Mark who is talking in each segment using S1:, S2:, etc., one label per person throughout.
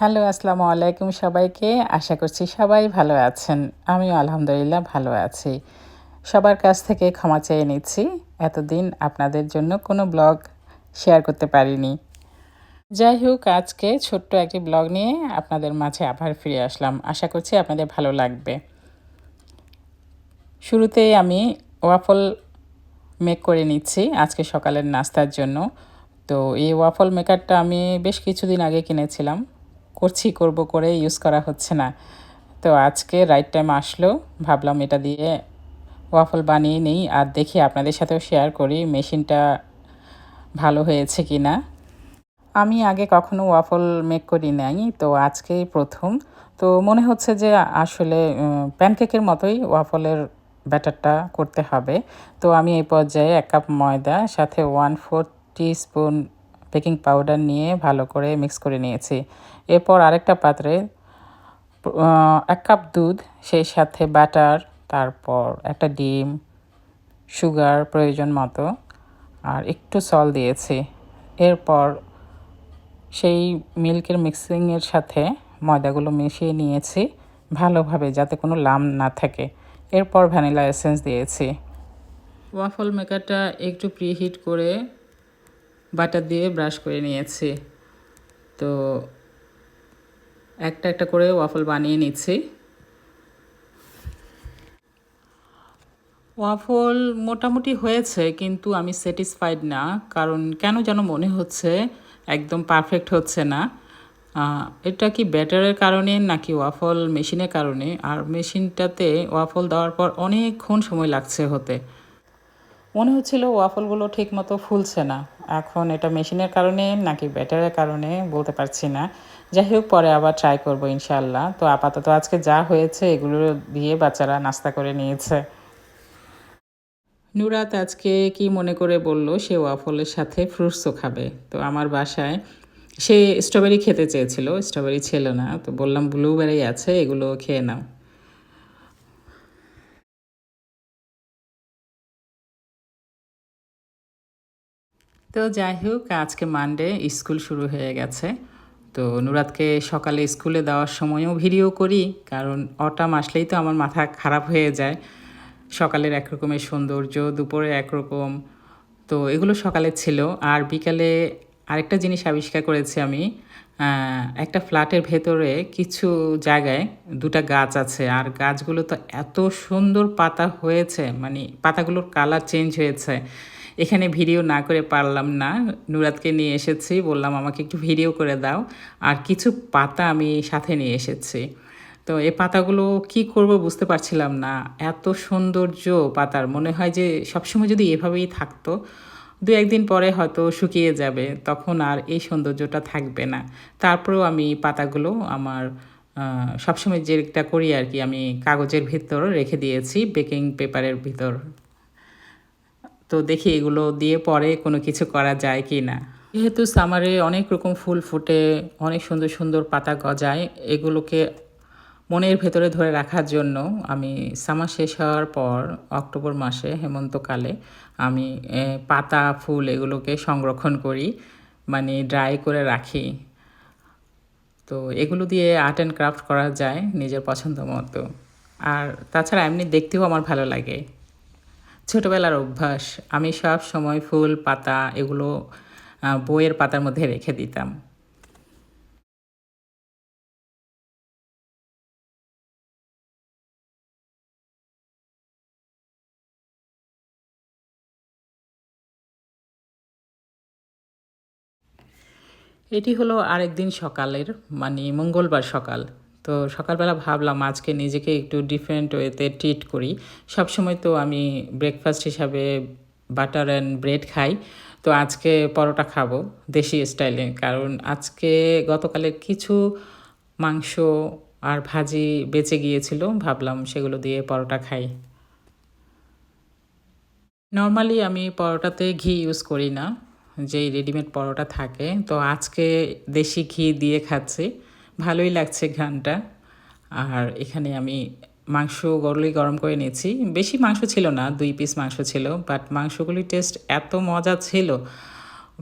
S1: Hello, আসসালামু আলাইকুম সবাইকে। আশা করছি সবাই ভালো আছেন। আমিও আলহামদুলিল্লাহ ভালো আছি। সবার কাছ থেকে ক্ষমা চেয়ে নিচ্ছি। এতদিন আপনাদের জন্য কোনো ব্লগ শেয়ার করতে পারিনি। যাই হোক, আজকে ছোট্ট একটি ব্লগ নিয়ে আপনাদের মাঝে আবার ফিরে আসলাম। আশা করছি আপনাদের ভালো লাগবে। শুরুতেই আমি ওয়াফল মেক করে নিচ্ছি আজকে সকালের নাস্তার জন্য। তো এই ওয়াফল মেকারটা আমি বেশ কিছুদিন আগে কিনেছিলাম। করছি, করব করে ইউজ করা হচ্ছে না। তো আজকে রাইট টাইম আসলো, ভাবলাম এটা দিয়ে ওয়াফল বানিয়ে নিই। আর দেখি আপনাদের সাথেও শেয়ার করি, মেশিনটা ভালো হয়েছে কি না আমি আগে কখনো ওয়াফল মেক করি নাই, তো আজকেই প্রথম। তো মনে হচ্ছে যে আসলে প্যানকেকের মতোই ওয়াফলের ব্যাটারটা করতে হবে। তো আমি এই পর্যায়ে এক কাপ ময়দা, সাথে one four spoon baking powder নিয়ে ভালো করে মিক্স করে নিয়েছি। এরপর আরেকটা পাত্রে এক কাপ দুধ, সেই সাথে বাটার, তারপর একটা ডিম, সুগার প্রয়োজন মতো, আর একটু সল দিয়েছি। এরপর সেই মিল্কের মিক্সিংয়ের সাথে ময়দাগুলো মিশিয়ে নিয়েছি ভালোভাবে যাতে কোনো লাম না থাকে। এরপর ভ্যানিলা এসেন্স দিয়েছি। ওয়াফল মেকারটা একটু প্রিহিট করে বাটার দিয়ে ব্রাশ করে নিয়েছি। তো একটা একটা করে ওয়াফল বানিয়ে নিচ্ছি। ওয়াফল মোটামুটি হয়েছে, কিন্তু আমি স্যাটিসফাইড না, কারণ কেন যেন মনে হচ্ছে একদম পারফেক্ট হচ্ছে না। এটা কি ব্যাটারের কারণে নাকি ওয়াফল মেশিনের কারণে? আর মেশিনটাতে ওয়াফল দেওয়ার পর অনেকক্ষণ সময় লাগছে হতে। মনে হচ্ছিল ওয়াফলগুলো ঠিক মতো ফুলছে না। এখন এটা মেশিনের কারণে নাকি ব্যাটারের কারণে বলতে পারছি না। যাই হোক, পরে আবার ট্রাই করব ইনশাল্লাহ তো আপাতত আজকে যা হয়েছে এগুলো দিয়ে বাচ্চারা নাস্তা করে নিয়েছে। নুরাত আজকে কি মনে করে বলল, সে ওয়াফলের সাথে ফ্রুটসও খাবে। তো আমার বাসায় সে স্ট্রবেরি খেতে চেয়েছিল স্ট্রবেরি ছিল না। তো বললাম ব্লুবেরি আছে, এগুলো খেয়ে নাও। তো যাই হোক, আজকে মানডে স্কুল শুরু হয়ে গেছে। তো নুরাতকে সকালে স্কুলে দেওয়ার সময়ও ভিডিও করি, কারণ অটাম আসলেই তো আমার মাথা খারাপ হয়ে যায়। সকালের একরকমের সৌন্দর্য, দুপুরে একরকম। তো এগুলো সকালে ছিল। আর বিকালে আরেকটা জিনিস আবিষ্কার করেছি আমি একটা ফ্ল্যাটের ভেতরে কিছু জায়গায় দুটা গাছ আছে। আর গাছগুলো তো এত সুন্দর পাতা হয়েছে মানে পাতাগুলোর কালার চেঞ্জ হয়েছে। এখানে ভিডিও না করে পারলাম না। নুরাতকে নিয়ে এসেছি, বললাম, আমাকে একটু ভিডিও করে দাও। আর কিছু পাতা আমি সাথে নিয়ে এসেছি। তো এই পাতাগুলো কি করব বুঝতে পারছিলাম না। এত সৌন্দর্য পাতার, মনে হয় যে সবসময় যদি এভাবেই থাকতো, দু একদিন পরে হয়তো শুকিয়ে যাবে, তখন আর এই সৌন্দর্যটা থাকবে না। তারপরেও আমি পাতাগুলো আমার সবসময় যেটা করি আর কি, আমি কাগজের ভিতর রেখে দিয়েছি, বেকিং পেপারের ভিতর। তো দেখি এগুলো দিয়ে পরে কোনো কিছু করা যায় কি না। যেহেতু সামারে অনেক রকম ফুল ফুটে, অনেক সুন্দর সুন্দর পাতা গজায়, এগুলোকে মনের ভেতরে ধরে রাখার জন্য আমি সামার শেষ হওয়ার পর অক্টোবর মাসে, হেমন্তকালে আমি পাতা, ফুল এগুলোকে সংরক্ষণ করি মানে ড্রাই করে রাখি। তো এগুলো দিয়ে আর্ট অ্যান্ড ক্রাফট করা যায় নিজের পছন্দ মতো। আর তাছাড়া এমনি দেখতেও আমার ভালো লাগে। ছোটোবেলার অভ্যাস, আমি সব সময় ফুল, পাতা এগুলো বইয়ের পাতার মধ্যে রেখে দিতাম। এটি হলো আরেকদিন সকালের মানে মঙ্গলবার সকাল। তো সকালবেলা ভাবলাম আজকে নিজেকে একটু ডিফারেন্ট ওয়েতে ট্রিট করি। সবসময় তো আমি ব্রেকফাস্ট হিসাবে বাটার অ্যান্ড ব্রেড খাই। তো আজকে পরোটা খাব দেশি স্টাইলে কারণ আজকে গতকালের কিছু মাংস আর ভাজি বেঁচে গিয়েছিল, ভাবলাম সেগুলো দিয়ে পরোটা খাই। নর্মালি আমি পরোটাতে ঘি ইউজ করি না, যেই রেডিমেড পরোটা থাকে। তো আজকে দেশি ঘি দিয়ে খাচ্ছি। ভালোই লাগছে ঘানটা আর এখানে আমি মাংস গরলি গরম করে নিয়েছি। বেশি মাংস ছিল না, দুই পিস মাংস ছিল বাট মাংসগুলির টেস্ট এত মজা ছিল।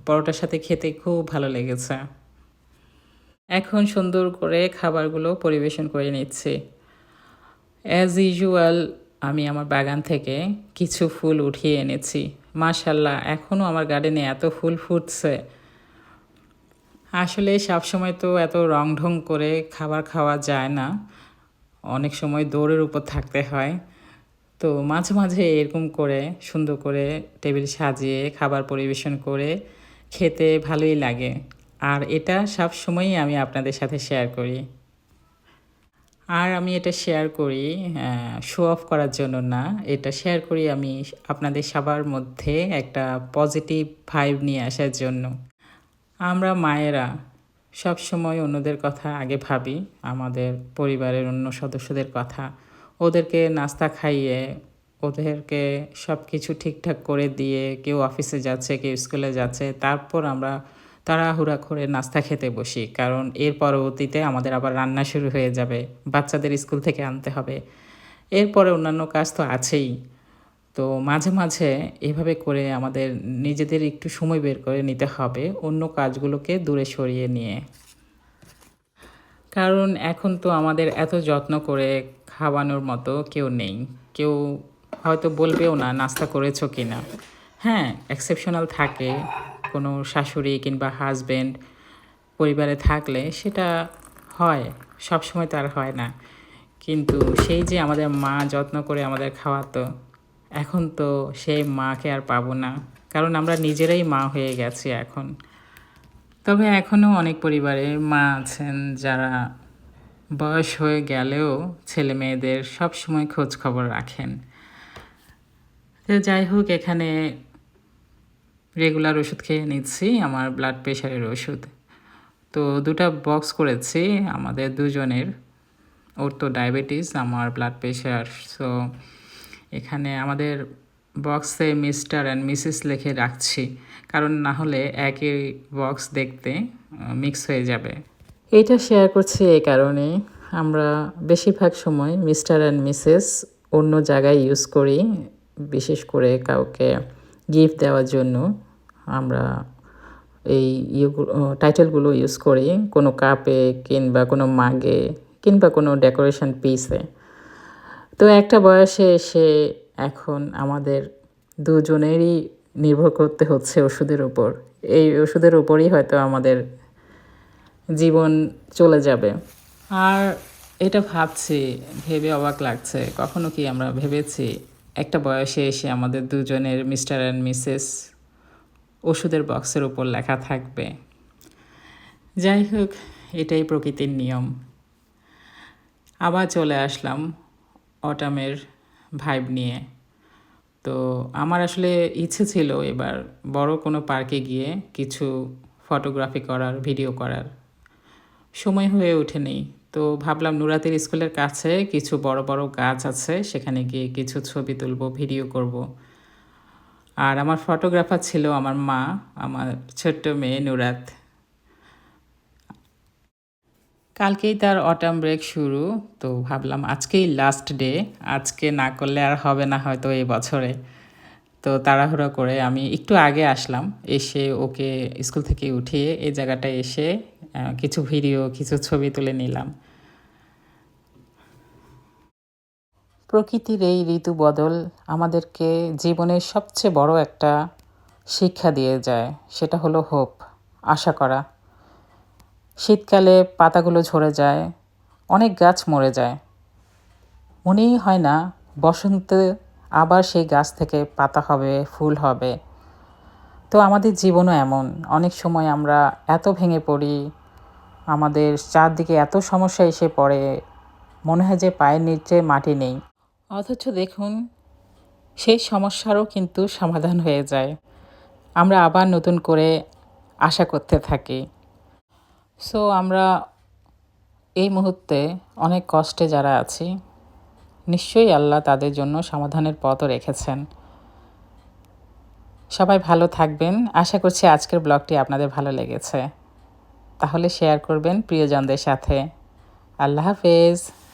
S1: পরোটার সাথে খেতে খুব ভালো লেগেছে। এখন সুন্দর করে খাবারগুলো পরিবেশন করে নিচ্ছি। অ্যাজ ইউজুয়াল আমি আমার বাগান থেকে কিছু ফুল উঠিয়ে এনেছি। মাশাল্লাহ এখনও আমার গার্ডেনে এত ফুল ফুটছে। আসলে সবসময় তো এত রং ঢং করে খাবার খাওয়া যায় না। অনেক সময় দৌড়ের উপর থাকতে হয়। তো মাঝে মাঝে এরকম করে, সুন্দর করে টেবিল সাজিয়ে খাবার পরিবেশন করে খেতে ভালোই লাগে। আর এটা সব সময়ই আমি আপনাদের সাথে শেয়ার করি। আর আমি এটা শেয়ার করি শো অফ করার জন্য না। এটা শেয়ার করি আমি আপনাদের সবার মধ্যে একটা পজিটিভ ভাইব নিয়ে আসার জন্য। আমরা মায়েরা সব সময় অন্যদের কথা আগে ভাবি, আমাদের পরিবারের অন্য সদস্যদের কথা। ওদেরকে নাস্তা খাইয়ে, ওদেরকে সব কিছু ঠিকঠাক করে দিয়ে কেউ অফিসে যাচ্ছে, কেউ স্কুলে যাচ্ছে, তারপর আমরা তাড়াহুড়া করে নাস্তা খেতে বসি। কারণ এর পরবর্তীতে আমাদের আবার রান্না শুরু হয়ে যাবে, বাচ্চাদের স্কুল থেকে আনতে হবে। এরপরে অন্যান্য কাজ তো আছেই। তো মাঝে মাঝে এভাবে করে আমাদের নিজেদের একটু সময় বের করে নিতে হবে অন্য কাজগুলোকে দূরে সরিয়ে নিয়ে। কারণ এখন তো আমাদের এত যত্ন করে খাওয়ানোর মতো কেউ নেই। কেউ হয়তো বলবেও না, নাস্তা করেছ কি না হ্যাঁ এক্সেপশনাল থাকে। কোনো শাশুড়ি কিংবা হাজব্যান্ড পরিবারে থাকলে সেটা হয়, সবসময় তার হয় না। কিন্তু সেই যে আমাদের মা যত্ন করে আমাদের খাওয়াতো এখন তো সেই মাকে আর পাবো না। কারণ আমরা নিজেরাই মা হয়ে গেছি এখন। তবে এখনও অনেক পরিবারে মা আছেন যারা বয়স হয়ে গেলেও ছেলে মেয়েদের সবসময় খোঁজ খবর রাখেন। তো যাই হোক, এখানে রেগুলার ওষুধ খেয়ে নিচ্ছি, আমার ব্লাড প্রেশারের ওষুধ। তো দুটা বক্স করেছি আমাদের দুজনের। ওর তো ডায়াবেটিস আমার ব্লাড প্রেশার সো এখানে আমাদের বক্সে মিস্টার অ্যান্ড মিসেস লিখে রাখছি, কারণ না হলে একই বক্স দেখতে মিক্স হয়ে যাবে। এটা শেয়ার করছি এই কারণে আমরা বেশিরভাগ সময় মিস্টার অ্যান্ড মিসেস অন্য জায়গায় ইউজ করি, বিশেষ করে কাউকে গিফট দেওয়ার জন্য। আমরা এই টাইটেলগুলো ইউজ করি, কোনো কাপে কিংবা কোনো মাগে কিংবা কোনো ডেকোরেশন পিসে তো একটা বয়সে এসে এখন আমাদের দুজনেরই নির্ভর করতে হচ্ছে ওষুধের উপর। এই ওষুধের উপরই হয়তো আমাদের জীবন চলে যাবে। আর এটা ভাবছি, ভেবে অবাক লাগছে। কখনো কি আমরা ভেবেছি একটা বয়সে এসে আমাদের দুজনের মিস্টার অ্যান্ড মিসেস ওষুধের বক্সের উপর লেখা থাকবে? যাই হোক, এটাই প্রকৃতির নিয়ম। আবার চলে আসলাম অটামের ভাইব নিয়ে। তো আমার আসলে ইচ্ছে ছিল এবার বড় কোনো পার্কে গিয়ে কিছু ফটোগ্রাফি করার ভিডিও করার। সময় হয়ে ওঠেনি। তো ভাবলাম নুরাতের স্কুলের কাছে কিছু বড় বড় গাছ আছে, সেখানে গিয়ে কিছু ছবি তুলব ভিডিও করব। আর আমার ফটোগ্রাফার ছিল আমার মা, আমার ছোট্ট মেয়ে নুরাত। কালকেই তার অটাম ব্রেক শুরু, তো ভাবলাম আজকেই লাস্ট ডে আজকে না করলে আর হবে না হয়তো এই বছরে। তো তাড়াহুড়ো করে আমি একটু আগে আসলাম, এসে ওকে স্কুল থেকে উঠিয়ে এই জায়গাটায় এসে কিছু ভিডিও কিছু ছবি তুলে নিলাম। প্রকৃতির এই ঋতু বদল আমাদেরকে জীবনের সবচেয়ে বড় একটা শিক্ষা দিয়ে যায়, সেটা হলো হোপ আশা করা। শীতকালে পাতাগুলো ঝরে যায়, অনেক গাছ মরে যায়। মনেই হয় না, বসন্তে আবার সেই গাছ থেকে পাতা হবে, ফুল হবে। তো আমাদের জীবনও এমন, অনেক সময় আমরা এত ভেঙে পড়ি, আমাদের চারদিকে এত সমস্যা এসে পড়ে, মনে হয় যে পায়ের নিচে মাটি নেই। অথচ দেখুন, সেই সমস্যারও কিন্তু সমাধান হয়ে যায়। আমরা আবার নতুন করে আশা করতে থাকি। সো আমরা এই মুহূর্তে অনেক কষ্টে যারা আছি, নিশ্চয়ই আল্লাহ তাদের জন্য সমাধানের পথও রেখেছেন। সবাই ভালো থাকবেন। আশা করছি আজকের ব্লগটি আপনাদের ভালো লেগেছে। তাহলে শেয়ার করবেন প্রিয়জনদের সাথে। আল্লাহ হাফেজ।